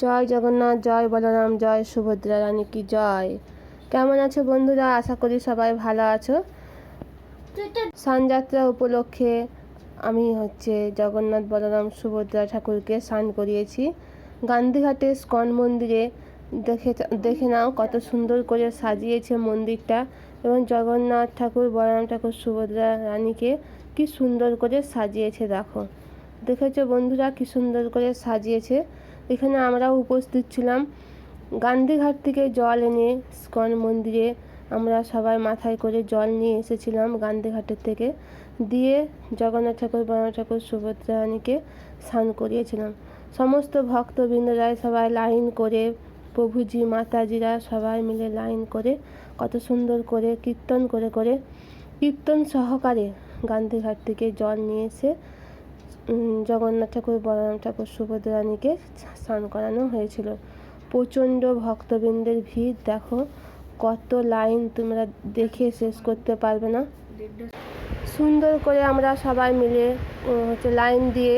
জয় জগন্নাথ, জয় বলরাম, জয় সুভদ্রা রানী কি জয়? কেমন আছো বন্ধুরা? আশা করি সবাই ভালো আছো। স্নানযাত্রা উপলক্ষে আমি হচ্ছে জগন্নাথ, বলরাম, সুভদ্রা ঠাকুরকে স্নান করিয়েছি। গান্ধীঘাটে স্কন মন্দিরে দেখে দেখে নাও কত সুন্দর করে সাজিয়েছে মন্দিরটা এবং জগন্নাথ ঠাকুর, বলরাম ঠাকুর, সুভদ্রা রানীকে কি সুন্দর করে সাজিয়েছে, দেখো। দেখেছ বন্ধুরা কি সুন্দর করে সাজিয়েছে? এখানে আমরাও উপস্থিত ছিলাম। গান্ধীঘাট থেকে জল এনে স্কন মন্দিরে আমরা সবাই মাথায় করে জল নিয়ে এসেছিলাম গান্ধীঘাটের থেকে। দিয়ে জগন্নাথ ঠাকুর বলরাম ঠাকুর সুভদ্রা রানীকে স্নান করিয়েছিলাম। সমস্ত ভক্তবৃন্দরাই সবাই লাইন করে, প্রভুজি, মাতাজিরা সবাই মিলে লাইন করে, কত সুন্দর করে কীর্তন করে করে, কীর্তন সহকারে গান্ধীঘাট থেকে জল নিয়ে এসে জগন্নাথ ঠাকুর, বলরাম ঠাকুর, সুভদ্রা রানীকে স্নান করানো হয়েছিল। প্রচণ্ড ভক্তবৃন্দের ভিড়, দেখো, কত লাইন তোমরা দেখে শেষ করতে পারবে না। সুন্দর করে আমরা সবাই মিলে হচ্ছে লাইন দিয়ে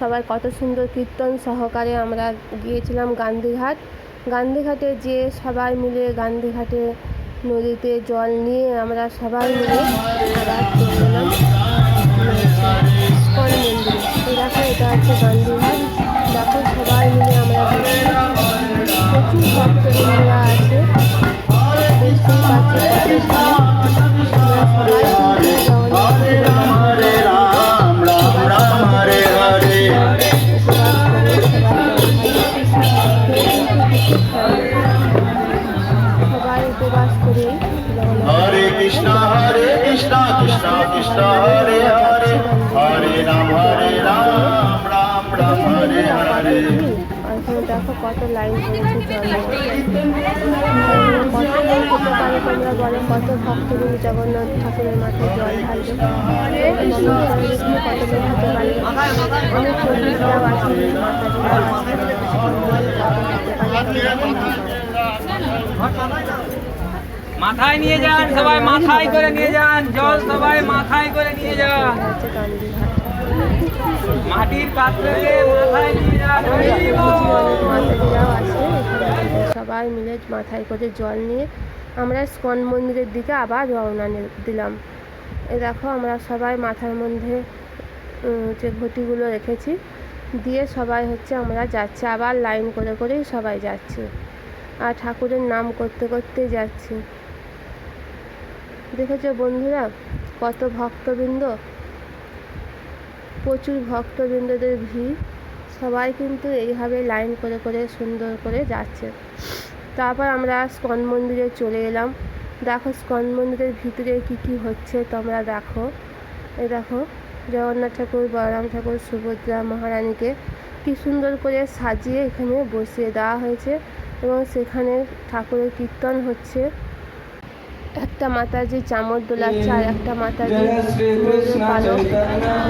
সবাই কত সুন্দর কীর্তন সহকারে আমরা গিয়েছিলাম গান্ধীঘাট। গান্ধীঘাটে যে সবাই মিলে গান্ধীঘাটে নদীতে জল নিয়ে আমরা সবাই মিলে আবার দেখো এটা হচ্ছে গান্ধীঘাট দেখো সবাই মিলে আমরা গেছি। প্রচুর ভক্তবৃন্দরা আছে দেখতেই পাচ্ছি কত ভিড়। আমরা সবাই দেখো কত লাইন পড়েছে জল কত লোক হতে পারে তোমরা কত জগন্নাথ ঠাকুরের জল ঢালবে মাথায় নিয়ে যান সবাই, মাথায় করে নিয়ে যান। জল সবাই মাথায় করে নিয়ে যান। সবাই মিলে মাথায় করে জল নিয়ে আমরা স্কন মন্দিরের দিকে আবার রওনা দিলাম। এ দেখো আমরা সবাই মাথার মধ্যে যে ঘটিগুলো রেখেছি, দিয়ে সবাই হচ্ছে আমরা যাচ্ছি। আবার লাইন করে করেই সবাই যাচ্ছি। আর ঠাকুরের নাম করতে করতেই যাচ্ছি। দেখেছ বন্ধুরা? কত ভক্তবৃন্দ প্রচুর ভক্তবৃন্দদের ভিড়। সবাই কিন্তু এইভাবে লাইন করে করে, সুন্দর করে যাচ্ছে। তারপর আমরা স্কন মন্দিরে চলে এলাম। দেখো স্কন মন্দিরের ভিতরে কি কি হচ্ছে, তোমরা দেখো। এই দেখো, জগন্নাথ ঠাকুর, বলরাম ঠাকুর, সুভদ্রা মহারানীকে কি সুন্দর করে সাজিয়ে এখানে বসিয়ে দেওয়া হয়েছে এবং সেখানে ঠাকুরের কীর্তন হচ্ছে। একটা মাতাজি চামড় দোলাচ্ছে আর একটা মাতাজি যে পালক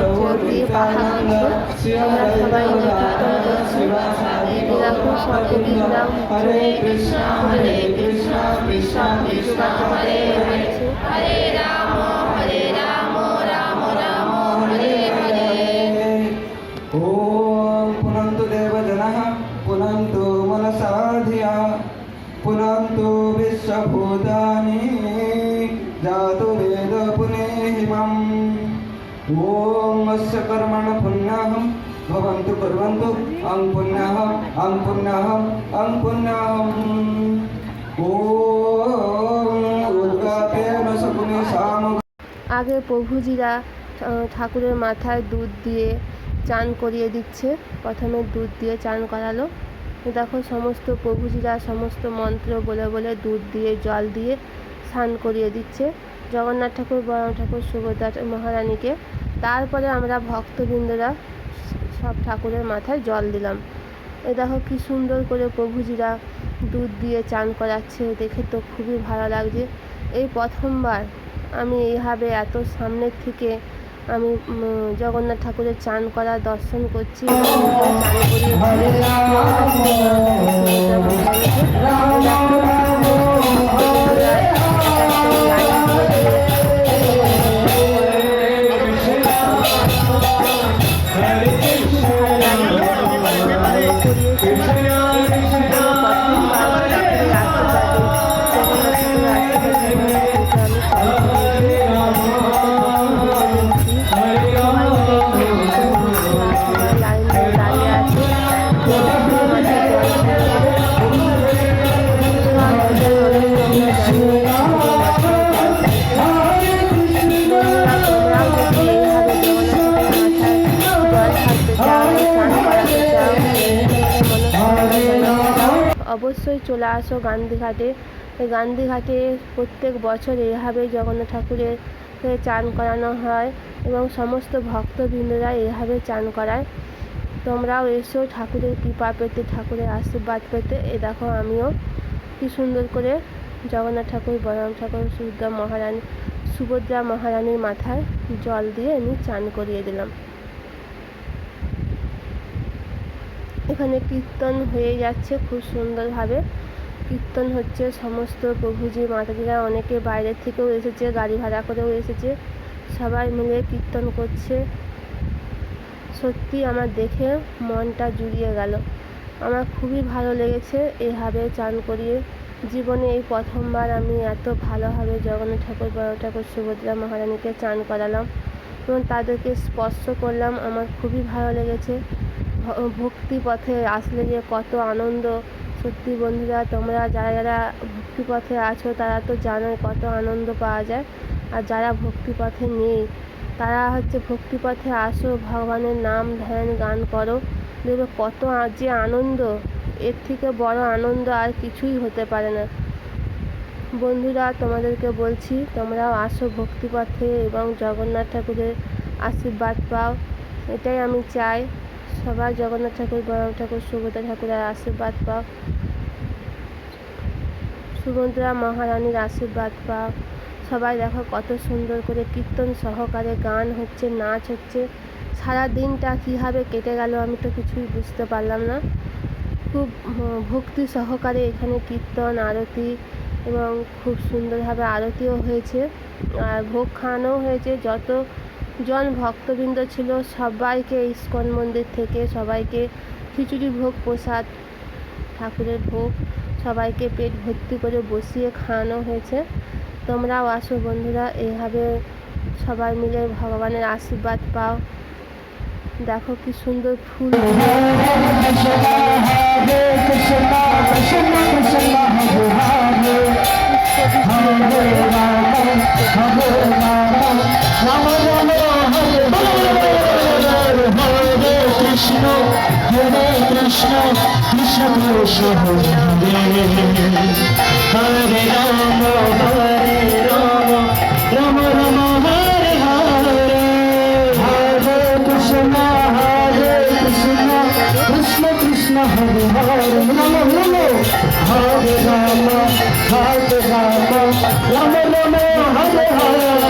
হচ্ছে দিয়ে পাখা করছে আমরা সবাই কীর্তন করছি। যোগাযোগ ॐ अस्य कर्मण पुण्यः भवन्तु कुर्वन्तु अं पुण्यः अं पुण्यः अं पुण्यम् ॐ उद्गातेन सकुनि साम আগে প্রভুজিরা আহ, ঠাকুরের মাথায় দুধ দিয়ে চান করিয়ে দিচ্ছে প্রথমে দুধ দিয়ে চান করালো দেখো সমস্ত প্রভুজিরা সমস্ত মন্ত্র বলে বলে দুধ দিয়ে জল দিয়ে স্নান করিয়ে দিচ্ছে জগন্নাথ ঠাকুর বলরাম ঠাকুর সুভদ্রা মহারানীকে। তারপরে আমরা ভক্তবৃন্দরা সব ঠাকুরের মাথায় জল দিলাম। এ দেখো কি সুন্দর করে প্রভুজিরা দুধ দিয়ে চান করাচ্ছে, দেখে তো খুবই ভালো লাগছে। এই প্রথমবার আমি এইভাবে এত সামনের থেকে আমি জগন্নাথ ঠাকুরের চান করা দর্শন করছি। Hare অবশ্যই চলে আসো গান্ধীঘাটে। গান্ধীঘাটে প্রত্যেক বছর এভাবে জগন্নাথ ঠাকুরের চান করানো হয় এবং সমস্ত ভক্তবৃন্দরা এভাবে চান করায়। তোমরাও এসো ঠাকুরের কৃপা পেতে, ঠাকুরের আশীর্বাদ পেতে। এ দেখো আমিও কি সুন্দর করে জগন্নাথ ঠাকুর, বলরাম ঠাকুর, সুভদ্রা মহারানী, সুভদ্রা মহারানীর মাথায় জল দিয়ে আমি চান করিয়ে দিলাম। এখানে কীর্তন হয়ে যাচ্ছে খুব সুন্দরভাবে। কীর্তন হচ্ছে সমস্ত প্রভুজি, মাতাজিরা অনেকে বাইরের থেকেও এসেছে, গাড়ি ভাড়া করেও এসেছে। সবাই মিলে কীর্তন করছে। সত্যি আমার দেখে মনটা জুড়িয়ে গেল। আমার খুবই ভালো লেগেছে এভাবে চান করিয়ে। জীবনে এই প্রথমবার আমি এত ভালোভাবে জগন্নাথ ঠাকুর, বড় ঠাকুর, সুভদ্রা মহারানীকে চান করালাম এবং তাদেরকে স্পর্শ করলাম। আমার খুবই ভালো লেগেছে। ভক্তি পথে আসলে যে কত আনন্দ। সত্যি বন্ধুরা, তোমরা যারা যারা ভক্তি পথে আছো, তারা তো জানোই কত আনন্দ পাওয়া যায়। আর যারা ভক্তি পথে নেই, তারা হচ্ছে ভক্তি পথে আসো, ভগবানের নাম ধ্যান গান করো। দেখবে কত যে আনন্দ, এর থেকে বড় আনন্দ আর কিছুই হতে পারে না। বন্ধুরা, তোমাদেরকে বলছি, তোমরাও আসো ভক্তিপথে এবং জগন্নাথ ঠাকুরের আশীর্বাদ পাও। এটাই আমি চাই। সবাই জগন্নাথ ঠাকুর বড় ঠাকুর সুভদ্রা ঠাকুরের আশীর্বাদ পাও। সুভদ্রা মহারানীর আশীর্বাদ পাও। সবাই দেখো কত সুন্দর করে কীর্তন সহকারে গান হচ্ছে, নাচ হচ্ছে। সারা দিনটা কীভাবে কেটে গেল আমি তো কিছুই বুঝতে পারলাম না। খুব ভক্তি সহকারে এখানে কীর্তন, আরতি এবং খুব সুন্দরভাবে আরতিও হয়েছে। আর ভোগ খাওয়ানোও হয়েছে, যত জন ভক্তবৃন্দ ছিল, সবাইকে ইস্কন মন্দির থেকে সবাইকে খিচুড়ি ভোগ, প্রসাদ, ঠাকুরের ভোগ, সবাইকে পেট ভর্তি করে বসিয়ে খাওয়ানো হয়েছে। তোমরাও আসো বন্ধুরা, এইভাবে সবাই মিলে ভগবানের আশীর্বাদ পাও। দেখো কি সুন্দর ফুল কৃষ্ণ কৃষ্ণ কৃষ্ণ হরে রাম হরে রাম রাম রাম, হরে হরে। হরে কৃষ্ণ হরে কৃষ্ণ কৃষ্ণ কৃষ্ণ, হরে হরে। নম নম হরে রাম হরে রাম রাম রাম, হরে হরে।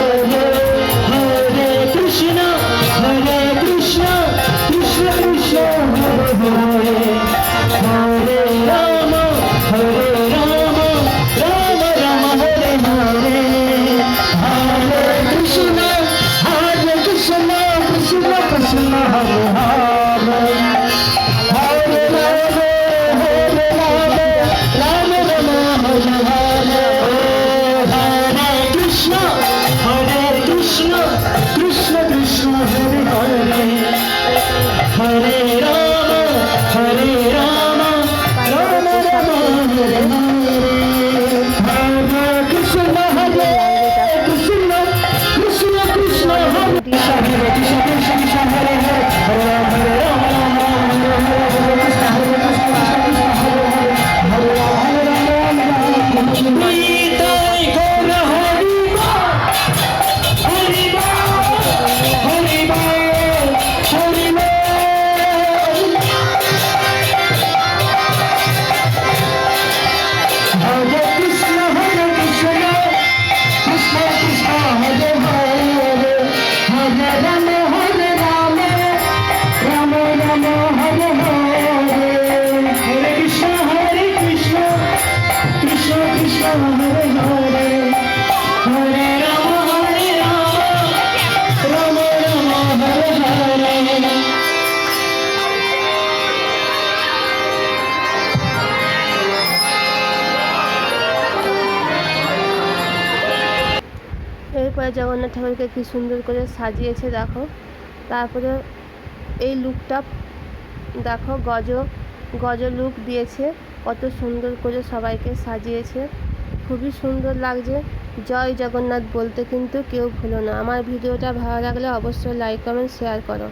এরপরে জগন্নাথ ঠাকুরকে কী সুন্দর করে সাজিয়েছে দেখো। তারপরে এই লুকটা দেখো, গজ গজ লুক দিয়েছে, কত সুন্দর করে সবাইকে সাজিয়েছে। খুবই সুন্দর লাগছে। জয় জগন্নাথ বলতে কিন্তু কেউ ভুলো না। আমার ভিডিওটা ভালো লাগলে অবশ্যই লাইক কমেন্ট শেয়ার করো।